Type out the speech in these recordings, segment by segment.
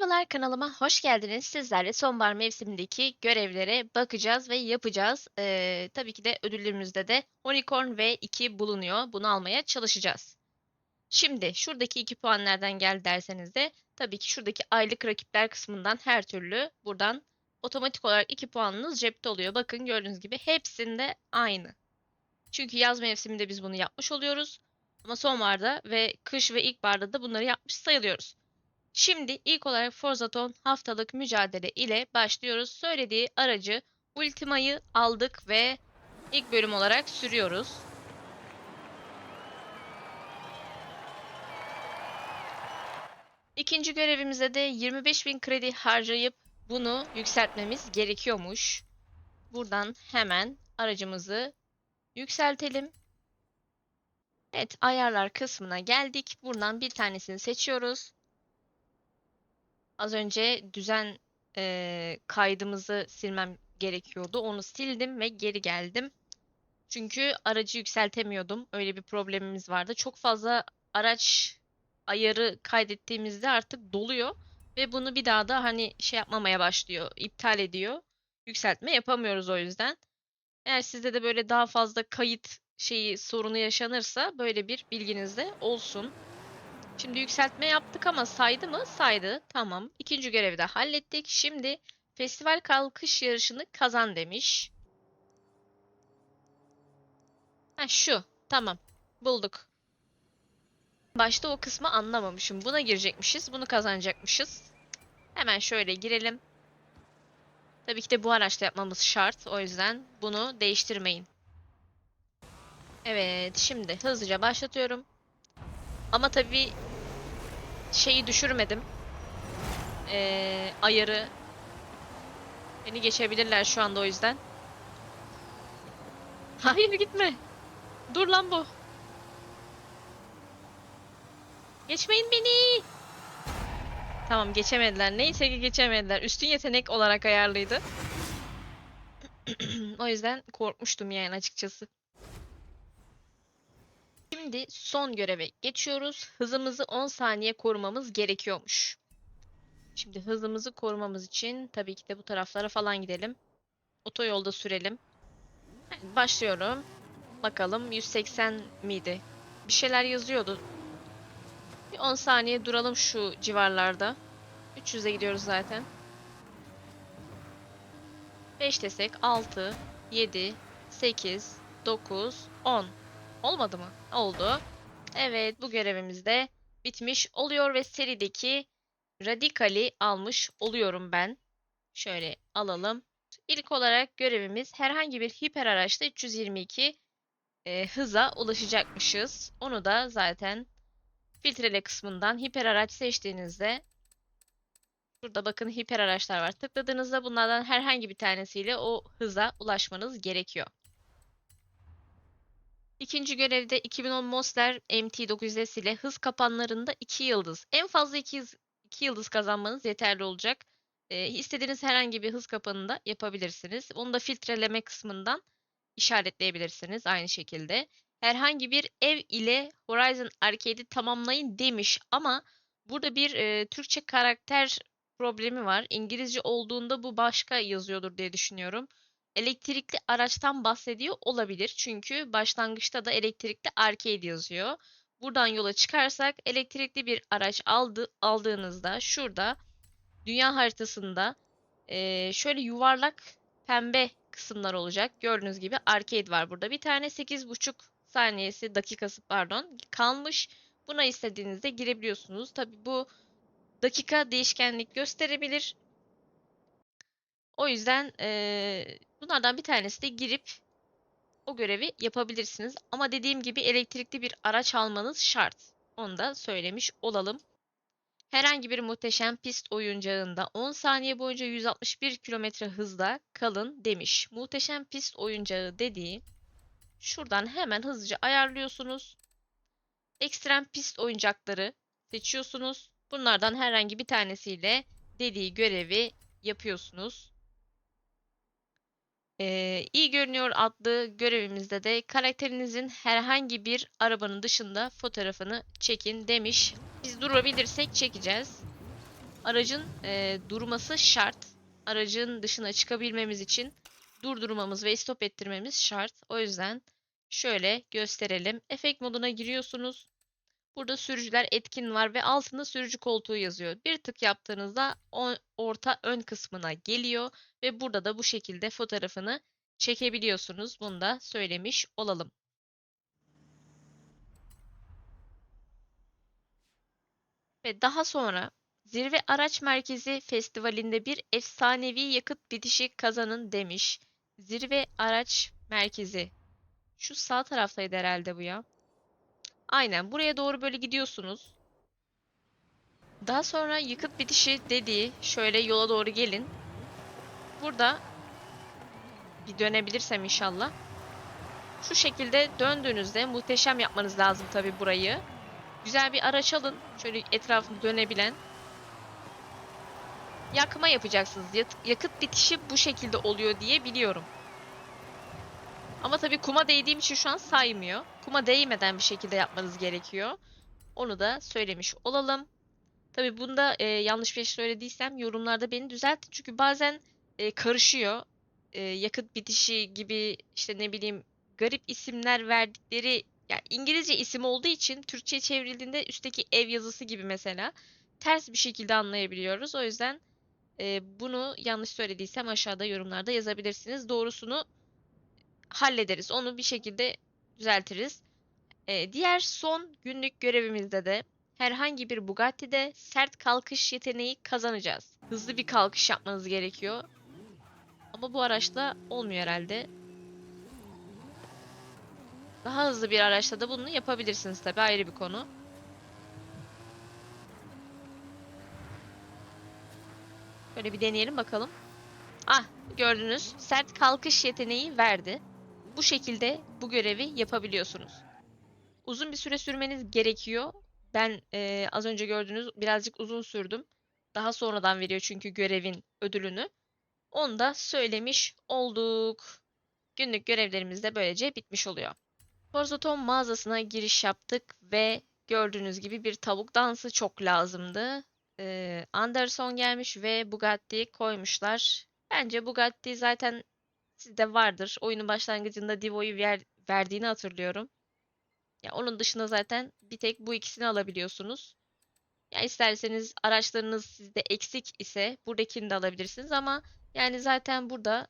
Merhabalar kanalıma hoş geldiniz. Sizlerle sonbahar mevsimindeki görevlere bakacağız ve yapacağız. Ee, tabii ki de ödüllerimizde de Unicorn V2 bulunuyor. Bunu almaya çalışacağız. Şimdi şuradaki 2 puan nereden geldi derseniz de tabii ki şuradaki aylık rakipler kısmından her türlü buradan otomatik olarak 2 puanınız cepte oluyor. Bakın gördüğünüz gibi hepsinde aynı. Çünkü yaz mevsiminde biz bunu yapmış oluyoruz. Ama sonbaharda ve kış ve ilkbaharda da bunları yapmış sayılıyoruz. Şimdi ilk olarak Forzaton haftalık mücadele ile başlıyoruz. Söylediği aracı Ultima'yı aldık ve ilk bölüm olarak sürüyoruz. İkinci görevimize de 25.000 kredi harcayıp bunu yükseltmemiz gerekiyormuş. Buradan hemen aracımızı yükseltelim. Evet ayarlar kısmına geldik. Buradan bir tanesini seçiyoruz. Az önce düzen eee, kaydımızı silmem gerekiyordu. Onu sildim ve geri geldim. Çünkü aracı yükseltemiyordum. Öyle bir problemimiz vardı. Çok fazla araç ayarı kaydettiğimizde artık doluyor ve bunu bir daha da hani şey yapmamaya başlıyor, iptal ediyor. Yükseltme yapamıyoruz o yüzden. Eğer sizde de böyle daha fazla kayıt şeyi sorunu yaşanırsa böyle bir bilginiz de olsun. Şimdi yükseltme yaptık ama saydı mı? Saydı. Tamam. İkinci görevi de hallettik. Şimdi festival kalkış yarışını kazan demiş. Ha şu. Tamam. Bulduk. Başta o kısmı anlamamışım. Buna girecekmişiz. Bunu kazanacakmışız. Hemen şöyle girelim. Tabii ki de bu araçla yapmamız şart. O yüzden bunu değiştirmeyin. Evet. Şimdi hızlıca başlatıyorum. Ama tabii şeyi düşürmedim. Ee, ayarı. Beni geçebilirler şu anda o yüzden. Hayır gitme. Dur lan bu. Geçmeyin beni. Tamam geçemediler. Neyse ki geçemediler. Üstün yetenek olarak ayarlıydı. o yüzden korkmuştum yani açıkçası. Şimdi son göreve geçiyoruz. Hızımızı 10 saniye korumamız gerekiyormuş. Şimdi hızımızı korumamız için tabii ki de bu taraflara falan gidelim. Otoyolda sürelim. Başlıyorum. Bakalım 180 miydi? Bir şeyler yazıyordu. Bir 10 saniye duralım şu civarlarda. 300'e gidiyoruz zaten. 5 desek 6, 7, 8, 9, 10. Olmadı mı? Oldu. Evet bu görevimiz de bitmiş oluyor ve serideki radikali almış oluyorum ben. Şöyle alalım. İlk olarak görevimiz herhangi bir hiper araçta 322 e, hıza ulaşacakmışız. Onu da zaten filtrele kısmından hiper araç seçtiğinizde Burada bakın hiper araçlar var. Tıkladığınızda bunlardan herhangi bir tanesiyle o hıza ulaşmanız gerekiyor. İkinci görevde 2010 Monster MT900S ile hız kapanlarında 2 yıldız. En fazla 2 yıldız, iki yıldız kazanmanız yeterli olacak. Ee, istediğiniz herhangi bir hız kapanında yapabilirsiniz. Onu da filtreleme kısmından işaretleyebilirsiniz aynı şekilde. Herhangi bir ev ile Horizon Arcade'i tamamlayın demiş ama burada bir e, Türkçe karakter problemi var. İngilizce olduğunda bu başka yazıyordur diye düşünüyorum elektrikli araçtan bahsediyor olabilir. Çünkü başlangıçta da elektrikli arcade yazıyor. Buradan yola çıkarsak elektrikli bir araç aldı, aldığınızda şurada dünya haritasında eee, şöyle yuvarlak pembe kısımlar olacak. Gördüğünüz gibi arcade var burada. Bir tane 8,5 saniyesi dakikası pardon kalmış. Buna istediğinizde girebiliyorsunuz. Tabi bu dakika değişkenlik gösterebilir. O yüzden eee, bunlardan bir tanesi de girip o görevi yapabilirsiniz. Ama dediğim gibi elektrikli bir araç almanız şart. Onu da söylemiş olalım. Herhangi bir muhteşem pist oyuncağında 10 saniye boyunca 161 km hızda kalın demiş. Muhteşem pist oyuncağı dediği şuradan hemen hızlıca ayarlıyorsunuz. Ekstrem pist oyuncakları seçiyorsunuz. Bunlardan herhangi bir tanesiyle dediği görevi yapıyorsunuz. Ee, iyi görünüyor adlı görevimizde de karakterinizin herhangi bir arabanın dışında fotoğrafını çekin demiş. Biz durabilirsek çekeceğiz. aracın e, durması şart. Aracın dışına çıkabilmemiz için durdurmamız ve stop ettirmemiz şart. O yüzden şöyle gösterelim. Efekt moduna giriyorsunuz. Burada sürücüler etkin var ve altında sürücü koltuğu yazıyor. Bir tık yaptığınızda orta ön kısmına geliyor ve burada da bu şekilde fotoğrafını çekebiliyorsunuz. Bunu da söylemiş olalım. Ve daha sonra Zirve Araç Merkezi Festivali'nde bir efsanevi yakıt bitişi kazanın demiş. Zirve Araç Merkezi. Şu sağ taraftaydı herhalde bu ya. Aynen buraya doğru böyle gidiyorsunuz. Daha sonra yakıt bitişi dediği şöyle yola doğru gelin. Burada bir dönebilirsem inşallah. Şu şekilde döndüğünüzde muhteşem yapmanız lazım tabii burayı. Güzel bir araç alın. Şöyle etrafını dönebilen. Yakma yapacaksınız. Yakıt bitişi bu şekilde oluyor diye biliyorum. Ama tabii kuma değdiğim için şu an saymıyor. Kuma değmeden bir şekilde yapmanız gerekiyor. Onu da söylemiş olalım. Tabii bunda e, yanlış bir şey söylediysem yorumlarda beni düzeltin. Çünkü bazen e, karışıyor. E, yakıt bitişi gibi işte ne bileyim garip isimler verdikleri yani İngilizce isim olduğu için Türkçe'ye çevrildiğinde üstteki ev yazısı gibi mesela ters bir şekilde anlayabiliyoruz. O yüzden e, bunu yanlış söylediysem aşağıda yorumlarda yazabilirsiniz. Doğrusunu hallederiz. Onu bir şekilde düzeltiriz. E, diğer son günlük görevimizde de herhangi bir Bugatti'de sert kalkış yeteneği kazanacağız. Hızlı bir kalkış yapmanız gerekiyor. Ama bu araçla olmuyor herhalde. Daha hızlı bir araçla da bunu yapabilirsiniz tabii ayrı bir konu. Böyle bir deneyelim bakalım. Ah gördünüz sert kalkış yeteneği verdi. Bu şekilde bu görevi yapabiliyorsunuz. Uzun bir süre sürmeniz gerekiyor. Ben eee, az önce gördüğünüz birazcık uzun sürdüm. Daha sonradan veriyor çünkü görevin ödülünü. Onu da söylemiş olduk. Günlük görevlerimiz de böylece bitmiş oluyor. Forzaton mağazasına giriş yaptık ve gördüğünüz gibi bir tavuk dansı çok lazımdı. Ee, Anderson gelmiş ve Bugatti koymuşlar. Bence Bugatti zaten sizde vardır. Oyunun başlangıcında Divo'yu ver- verdiğini hatırlıyorum. Ya onun dışında zaten bir tek bu ikisini alabiliyorsunuz. Ya isterseniz araçlarınız sizde eksik ise buradakini de alabilirsiniz ama yani zaten burada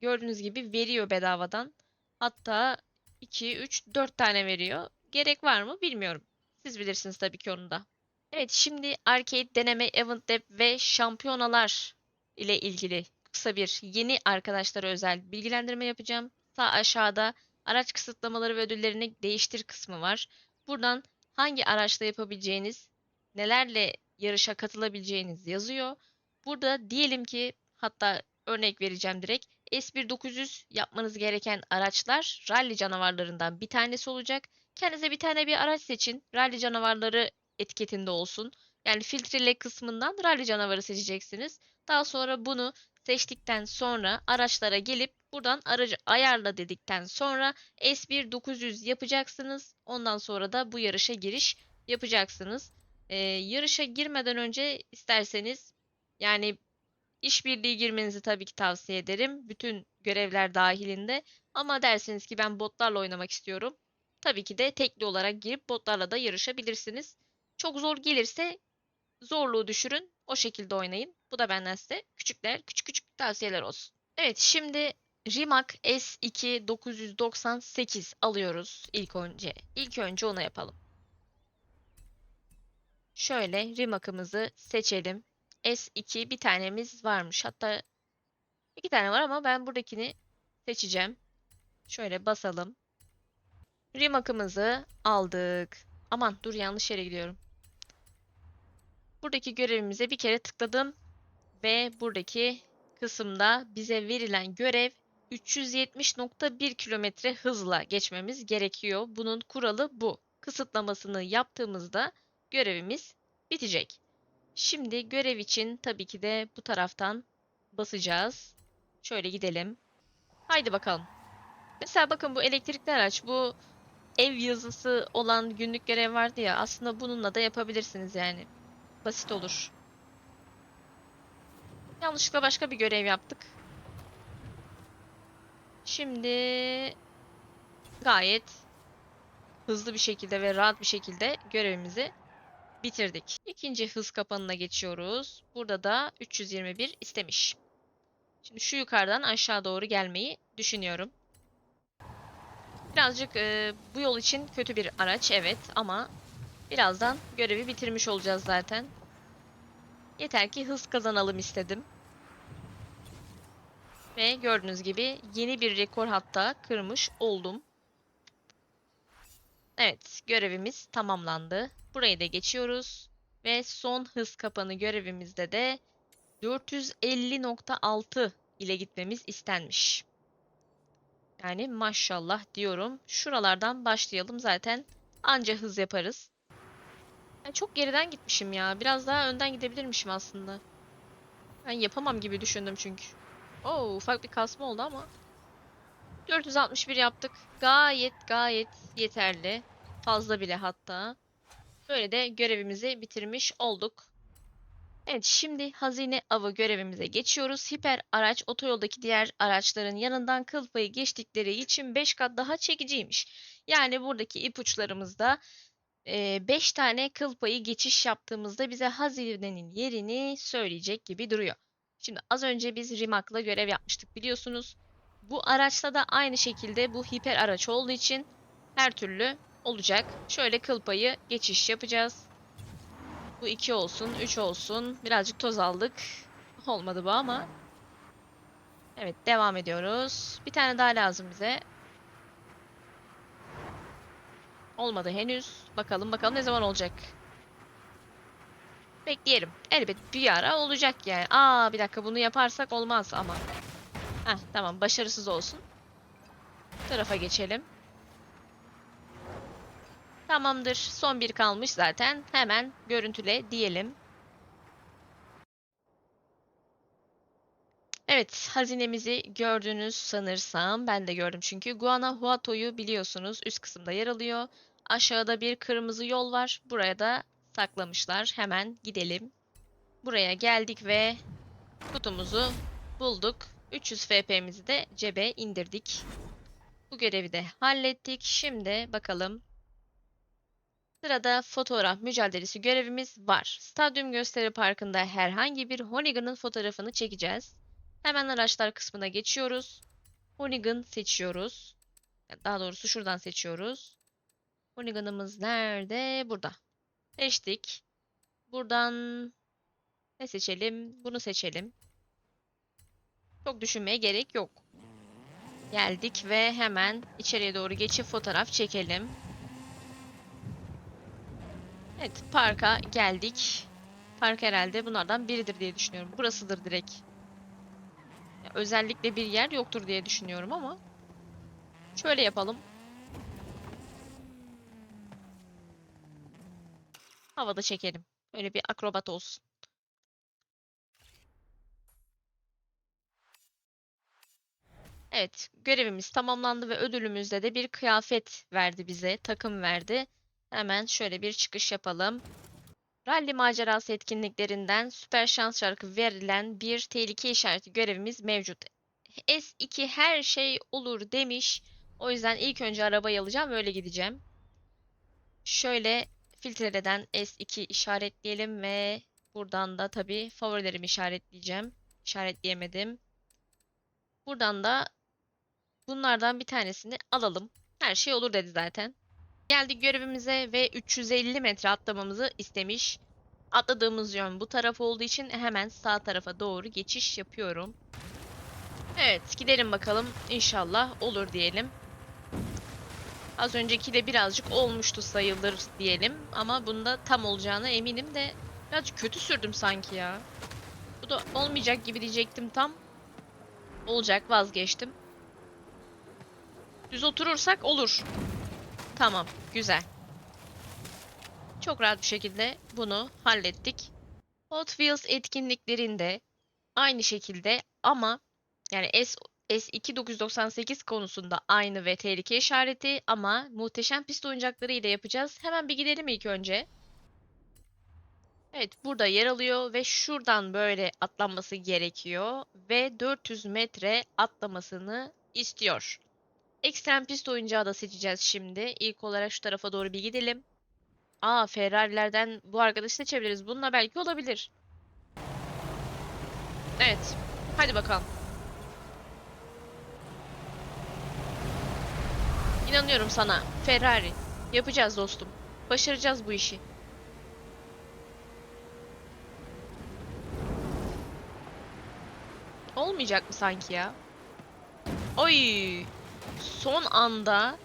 gördüğünüz gibi veriyor bedavadan. Hatta 2, 3, 4 tane veriyor. Gerek var mı bilmiyorum. Siz bilirsiniz tabii ki onu da. Evet şimdi arcade deneme event Lab ve şampiyonalar ile ilgili kısa bir yeni arkadaşlara özel bilgilendirme yapacağım. Sağ aşağıda araç kısıtlamaları ve ödüllerini değiştir kısmı var. Buradan hangi araçla yapabileceğiniz, nelerle yarışa katılabileceğiniz yazıyor. Burada diyelim ki hatta örnek vereceğim direkt. S1900 yapmanız gereken araçlar rally canavarlarından bir tanesi olacak. Kendinize bir tane bir araç seçin. Rally canavarları etiketinde olsun. Yani filtrele kısmından rally canavarı seçeceksiniz. Daha sonra bunu seçtikten sonra araçlara gelip buradan aracı ayarla dedikten sonra S1900 yapacaksınız. Ondan sonra da bu yarışa giriş yapacaksınız. Ee, yarışa girmeden önce isterseniz yani işbirliği girmenizi tabii ki tavsiye ederim. Bütün görevler dahilinde. Ama derseniz ki ben botlarla oynamak istiyorum. Tabii ki de tekli olarak girip botlarla da yarışabilirsiniz. Çok zor gelirse zorluğu düşürün. O şekilde oynayın. Bu da benden size küçükler, küçük küçük tavsiyeler olsun. Evet şimdi Rimac S2 998 alıyoruz ilk önce. İlk önce onu yapalım. Şöyle Rimac'ımızı seçelim. S2 bir tanemiz varmış. Hatta iki tane var ama ben buradakini seçeceğim. Şöyle basalım. Rimac'ımızı aldık. Aman dur yanlış yere gidiyorum. Buradaki görevimize bir kere tıkladım ve buradaki kısımda bize verilen görev 370.1 kilometre hızla geçmemiz gerekiyor. Bunun kuralı bu. Kısıtlamasını yaptığımızda görevimiz bitecek. Şimdi görev için tabii ki de bu taraftan basacağız. Şöyle gidelim. Haydi bakalım. Mesela bakın bu elektrikli araç, bu ev yazısı olan günlük görev vardı ya aslında bununla da yapabilirsiniz yani. Basit olur. Yanlışlıkla başka bir görev yaptık. Şimdi gayet hızlı bir şekilde ve rahat bir şekilde görevimizi bitirdik. İkinci hız kapanına geçiyoruz. Burada da 321 istemiş. Şimdi şu yukarıdan aşağı doğru gelmeyi düşünüyorum. Birazcık e, bu yol için kötü bir araç evet ama birazdan görevi bitirmiş olacağız zaten. Yeter ki hız kazanalım istedim. Ve gördüğünüz gibi yeni bir rekor hatta kırmış oldum. Evet, görevimiz tamamlandı. Burayı da geçiyoruz. Ve son hız kapanı görevimizde de 450.6 ile gitmemiz istenmiş. Yani maşallah diyorum. Şuralardan başlayalım zaten anca hız yaparız. Ben çok geriden gitmişim ya. Biraz daha önden gidebilirmişim aslında. Ben yapamam gibi düşündüm çünkü. Oo, ufak bir kasma oldu ama. 461 yaptık. Gayet gayet yeterli. Fazla bile hatta. Böyle de görevimizi bitirmiş olduk. Evet şimdi hazine avı görevimize geçiyoruz. Hiper araç otoyoldaki diğer araçların yanından kıl payı geçtikleri için 5 kat daha çekiciymiş. Yani buradaki ipuçlarımızda 5 tane kıl payı geçiş yaptığımızda bize hazinenin yerini söyleyecek gibi duruyor. Şimdi az önce biz Rimak'la görev yapmıştık biliyorsunuz. Bu araçta da aynı şekilde bu hiper araç olduğu için her türlü olacak. Şöyle kıl payı geçiş yapacağız. Bu 2 olsun, 3 olsun. Birazcık toz aldık. Olmadı bu ama. Evet, devam ediyoruz. Bir tane daha lazım bize. Olmadı henüz. Bakalım bakalım ne zaman olacak. Bekleyelim. Elbet bir ara olacak yani. Aa bir dakika bunu yaparsak olmaz ama. Heh tamam başarısız olsun. Bu tarafa geçelim. Tamamdır. Son bir kalmış zaten. Hemen görüntüle diyelim. Evet, hazinemizi gördünüz sanırsam. Ben de gördüm çünkü. Guanajuato'yu biliyorsunuz üst kısımda yer alıyor. Aşağıda bir kırmızı yol var. Buraya da saklamışlar. Hemen gidelim. Buraya geldik ve kutumuzu bulduk. 300 FP'mizi de cebe indirdik. Bu görevi de hallettik. Şimdi bakalım Sırada fotoğraf mücadelesi görevimiz var. Stadyum Gösteri Parkı'nda herhangi bir Hoonigan'ın fotoğrafını çekeceğiz. Hemen araçlar kısmına geçiyoruz. Hoonigan seçiyoruz. Daha doğrusu şuradan seçiyoruz. Hoonigan'ımız nerede? Burada. Seçtik. Buradan ne seçelim? Bunu seçelim. Çok düşünmeye gerek yok. Geldik ve hemen içeriye doğru geçip fotoğraf çekelim. Evet, parka geldik. Park herhalde bunlardan biridir diye düşünüyorum. Burasıdır direkt. Özellikle bir yer yoktur diye düşünüyorum ama. Şöyle yapalım. Havada çekelim. Öyle bir akrobat olsun. Evet, görevimiz tamamlandı ve ödülümüzde de bir kıyafet verdi bize, takım verdi. Hemen şöyle bir çıkış yapalım. Rally macerası etkinliklerinden süper şans şarkı verilen bir tehlike işareti görevimiz mevcut. S2 her şey olur demiş. O yüzden ilk önce arabayı alacağım öyle gideceğim. Şöyle filtreden S2 işaretleyelim ve buradan da tabii favorilerimi işaretleyeceğim. İşaretleyemedim. Buradan da bunlardan bir tanesini alalım. Her şey olur dedi zaten. Geldik görevimize ve 350 metre atlamamızı istemiş. Atladığımız yön bu taraf olduğu için hemen sağ tarafa doğru geçiş yapıyorum. Evet gidelim bakalım. İnşallah olur diyelim. Az önceki de birazcık olmuştu sayılır diyelim. Ama bunda tam olacağına eminim de birazcık kötü sürdüm sanki ya. Bu da olmayacak gibi diyecektim tam. Olacak vazgeçtim. Düz oturursak olur. Tamam, güzel. Çok rahat bir şekilde bunu hallettik. Hot Wheels etkinliklerinde aynı şekilde ama yani S S2 998 konusunda aynı ve tehlike işareti ama muhteşem pist oyuncakları ile yapacağız. Hemen bir gidelim ilk önce. Evet, burada yer alıyor ve şuradan böyle atlanması gerekiyor ve 400 metre atlamasını istiyor. Ekstrem pist oyuncağı da seçeceğiz şimdi. İlk olarak şu tarafa doğru bir gidelim. Aa, Ferrari'lerden bu arkadaşı seçebiliriz. Bununla belki olabilir. Evet. Hadi bakalım. İnanıyorum sana. Ferrari. Yapacağız dostum. Başaracağız bu işi. Olmayacak mı sanki ya? Oy! Son anda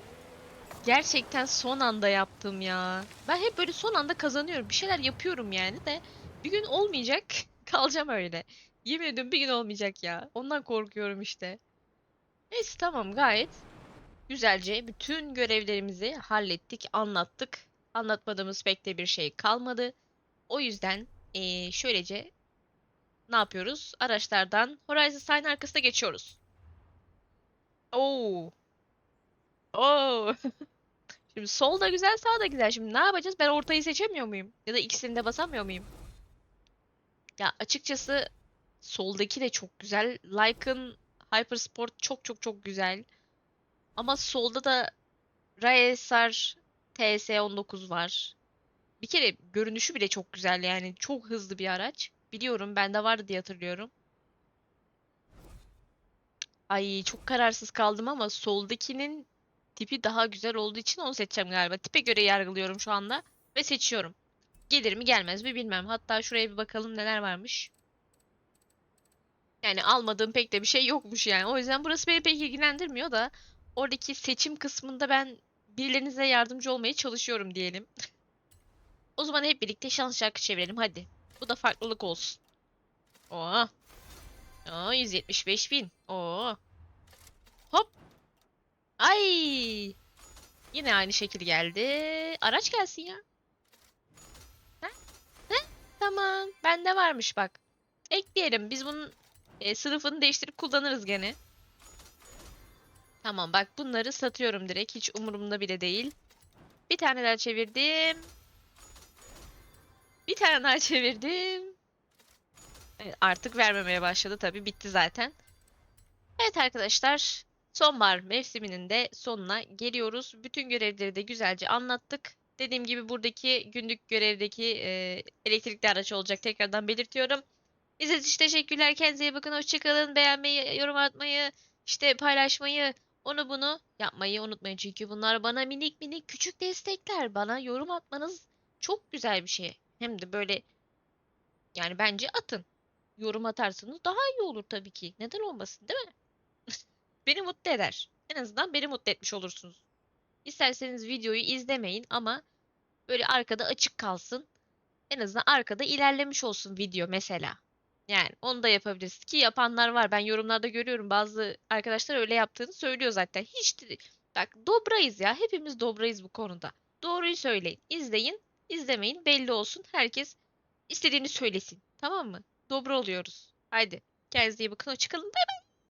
gerçekten son anda yaptım ya. Ben hep böyle son anda kazanıyorum. Bir şeyler yapıyorum yani de bir gün olmayacak. Kalacağım öyle. Yemin ediyorum bir gün olmayacak ya. Ondan korkuyorum işte. Neyse tamam gayet güzelce bütün görevlerimizi hallettik, anlattık. Anlatmadığımız pek de bir şey kalmadı. O yüzden eee, şöylece ne yapıyoruz? Araçlardan Horizon Sign arkasına geçiyoruz. Oo. Oo. Şimdi sol da güzel, sağ da güzel. Şimdi ne yapacağız? Ben ortayı seçemiyor muyum? Ya da ikisini de basamıyor muyum? Ya açıkçası soldaki de çok güzel. Lycan Hypersport çok çok çok güzel. Ama solda da Raesar TS19 var. Bir kere görünüşü bile çok güzel yani. Çok hızlı bir araç. Biliyorum bende vardı diye hatırlıyorum. Ay çok kararsız kaldım ama soldakinin tipi daha güzel olduğu için onu seçeceğim galiba. Tipe göre yargılıyorum şu anda ve seçiyorum. Gelir mi gelmez mi bilmem. Hatta şuraya bir bakalım neler varmış. Yani almadığım pek de bir şey yokmuş yani. O yüzden burası beni pek ilgilendirmiyor da oradaki seçim kısmında ben birilerinize yardımcı olmaya çalışıyorum diyelim. O zaman hep birlikte şans şarkı çevirelim hadi. Bu da farklılık olsun. Oo. Oo 175 bin. Oo. Hop. Ay. Yine aynı şekil geldi. Araç gelsin ya. Ha? Ha? Tamam. Bende varmış bak. Ekleyelim. Biz bunun e, sınıfını değiştirip kullanırız gene. Tamam bak bunları satıyorum direkt. Hiç umurumda bile değil. Bir tane daha çevirdim. Bir tane daha çevirdim. Evet, artık vermemeye başladı tabii. Bitti zaten. Evet arkadaşlar. Sonbahar mevsiminin de sonuna geliyoruz. Bütün görevleri de güzelce anlattık. Dediğim gibi buradaki günlük görevdeki e, elektrikli araç olacak. Tekrardan belirtiyorum. İzlediğiniz için teşekkürler. Kendinize iyi bakın. Hoşçakalın. Beğenmeyi, yorum atmayı, işte paylaşmayı, onu bunu yapmayı unutmayın. Çünkü bunlar bana minik minik küçük destekler. Bana yorum atmanız çok güzel bir şey. Hem de böyle yani bence atın. Yorum atarsanız daha iyi olur tabii ki. Neden olmasın değil mi? Beni mutlu eder. En azından beni mutlu etmiş olursunuz. İsterseniz videoyu izlemeyin ama böyle arkada açık kalsın. En azından arkada ilerlemiş olsun video mesela. Yani onu da yapabiliriz ki yapanlar var. Ben yorumlarda görüyorum bazı arkadaşlar öyle yaptığını söylüyor zaten. Hiç bak dobrayız ya. Hepimiz dobrayız bu konuda. Doğruyu söyleyin. İzleyin, izlemeyin. Belli olsun. Herkes istediğini söylesin. Tamam mı? Dobra oluyoruz. Haydi. Kendinize iyi bakın. Hoşçakalın. Bay bay.